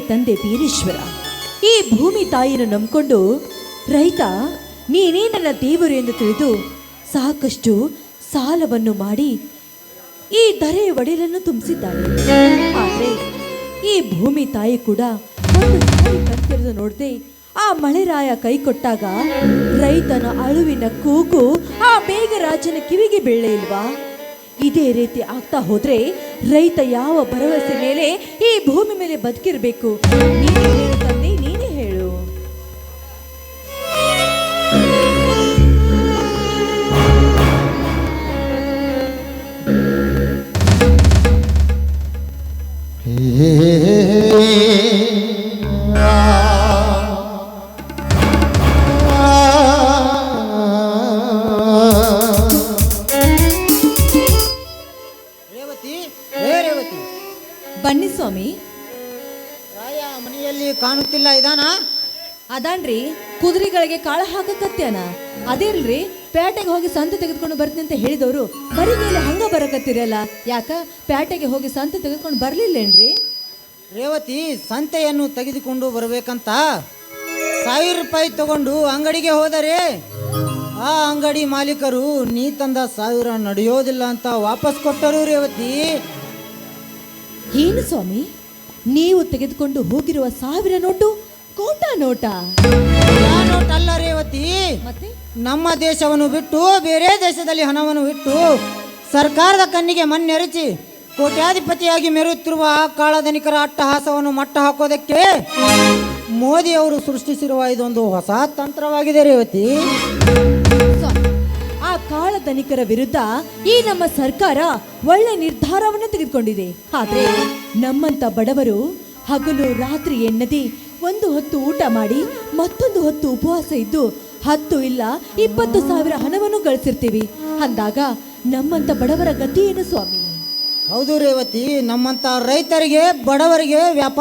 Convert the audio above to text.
ತಂದೆ ಬೀರೇಶ್ವರ. ಈ ಭೂಮಿ ತಾಯಿನ ನಂಬಿಕೊಂಡು, ರೈತ, ನೀನೇ ನನ್ನ ದೇವರು ಎಂದು ತಿಳಿದು ಸಾಕಷ್ಟು ಸಾಲವನ್ನು ಮಾಡಿ ಈ ದರೆ ಒಡೆಯಲನ್ನು ತುಂಬಿಸಿದ್ದಾನೆ. ಆದರೆ ಈ ಭೂಮಿ ತಾಯಿ ಕೂಡ ಒಂದು ಸಾರಿ ಕಣ್ತೆರೆದು ನೋಡದೆ ಆ ಮಳೆರಾಯ ಕೈ ಕೊಟ್ಟಾಗ ರೈತನ ಅಳುವಿನ ಕೂಗು ಆ ಬೇಗ ರಾಜನ ಕಿವಿಗೆ ಬೀಳೇ ಇಲ್ವಾ? ಇದೇ ರೀತಿ ಆಗ್ತಾ ಹೋದ್ರೆ ರೈತ ಯಾವ ಭರವಸೆ ಮೇಲೆ ಈ ಭೂಮಿ ಮೇಲೆ ಬದುಕಿರ್ಬೇಕು? ಬನ್ನಿ ಸ್ವಾಮಿ. ರಾಯ ಮನೆಯಲ್ಲಿ ಕಾಣುತ್ತಿಲ್ಲ ಇದಾನ? ಅದಾನ್ರಿ ಕುದುರೆಗಳಿಗೆ ಕಾಳ ಹಾಕಕತ್ಯಾನ. ಅದೇಲ್ರಿ ಪೇಟೆಗೆ ಹೋಗಿ ಸಂತೆ ತೆಗೆದುಕೊಂಡು ಬರ್ತೀನಿ ಅಂತ ಹೇಳಿದವರು ಬರಿಗೈಲಿ ಹಂಗ ಬರಕತ್ತಿರಲ್ಲ? ಯಾಕ ಪೇಟೆಗೆ ಹೋಗಿ ಸಂತೆ ತೆಗೆದುಕೊಂಡು ಬರ್ಲಿಲ್ಲೇನ್ರಿ? ರೇವತಿ ಸಂತೆಯನ್ನು ತೆಗೆದುಕೊಂಡು ಬರಬೇಕಂತ ಸಾವಿರ ರೂಪಾಯಿ ತಗೊಂಡು ಅಂಗಡಿಗೆ ಹೋದರೆ ಆ ಅಂಗಡಿ ಮಾಲೀಕರು ನೀ ತಂದ ಸಾವಿರ ನಡೆಯೋದಿಲ್ಲ ಅಂತ ವಾಪಸ್ ಕೊಟ್ಟರು ರೇವತಿ. ಏನು ಸ್ವಾಮಿ? ನೀವು ತೆಗೆದುಕೊಂಡು ಹೋಗಿರುವ ಸಾವಿರ ನೋಟು ಕೋಟ ನೋಟ. ನೋಟ್ ಅಲ್ಲ ರೇವತಿ. ಮತ್ತೆ? ನಮ್ಮ ದೇಶವನ್ನು ಬಿಟ್ಟು ಬೇರೆ ದೇಶದಲ್ಲಿ ಹಣವನ್ನು ಬಿಟ್ಟು ಸರ್ಕಾರದ ಕಣ್ಣಿಗೆ ಮಣ್ಣೆರಚಿ ಕೋಟ್ಯಾಧಿಪತಿಯಾಗಿ ಮೆರೆಯುತ್ತಿರುವ ಆ ಕಾಳಧನಿಕರ ಅಟ್ಟಹಾಸವನ್ನು ಮಟ್ಟ ಹಾಕೋದಕ್ಕೆ ಮೋದಿ ಅವರು ಸೃಷ್ಟಿಸಿರುವ ಇದೊಂದು ಹೊಸ ತಂತ್ರವಾಗಿದೆ ರೇವತಿ. ಧನಿಕರ ವಿರುದ್ಧ ಈ ನಮ್ಮ ಸರ್ಕಾರ ಒಳ್ಳೆ ನಿರ್ಧಾರವನ್ನು ತೆಗೆದುಕೊಂಡಿದೆ. ಆದ್ರೆ ನಮ್ಮಂತ ಬಡವರು ಹಗಲು ರಾತ್ರಿ ಎನ್ನದೆ ಒಂದು ಹೊತ್ತು ಊಟ ಮಾಡಿ ಮತ್ತೊಂದು ಹೊತ್ತು ಉಪವಾಸ ಇದ್ದು ಹತ್ತು ಇಲ್ಲ ಇಪ್ಪತ್ತು ಸಾವಿರ ಹಣವನ್ನು ಗಳಿಸಿರ್ತೀವಿ. ಅಂದಾಗ ನಮ್ಮಂತ ಬಡವರ ಗತಿ ಏನು ಸ್ವಾಮಿ? ಹೌದು ರೇವತಿ, ನಮ್ಮಂತ ರೈತರಿಗೆ ಬಡವರಿಗೆ ವ್ಯಾಪಾರ